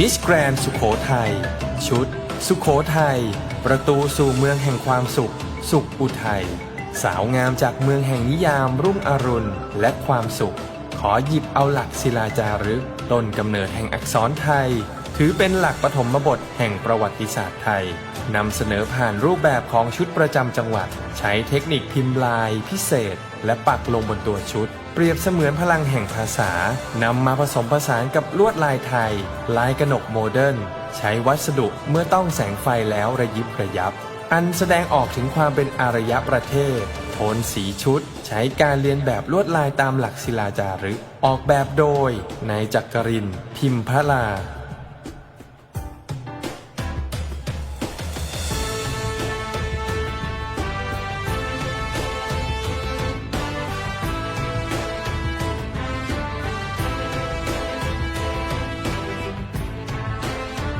มิสแกรนสุขโขทัย ชุด สุขโขทัย ประตูสู่เมืองแห่งความสุข สุขอุทัย สาวงามจากเมืองแห่งนิยามรุ่งอรุณและความสุข ขอหยิบเอาหลักศิลาจารึกต้นกำเนิดแห่งอักษรไทย ถือเป็นหลักปฐมบทแห่งประวัติศาสตร์ไทยนำเสนอผ่านรูปแบบของชุดประจำจังหวัด ใช้เทคนิคพิมพ์ลายพิเศษ และปักลงบนตัวชุด เปรียบเสมือนพลังแห่งภาษานำมาผสมผสานกับลวดลายไทย ลายกระหนกโมเดิร์นใช้วัสดุเมื่อต้องแสงไฟแล้วระยิบระยับ อันแสดงออกถึงความเป็นอารยประเทศโทนสีชุด ใช้การเรียนแบบลวดลายตามหลักศิลาจารึก ออกแบบโดยนายจักรินทร์พิมพลา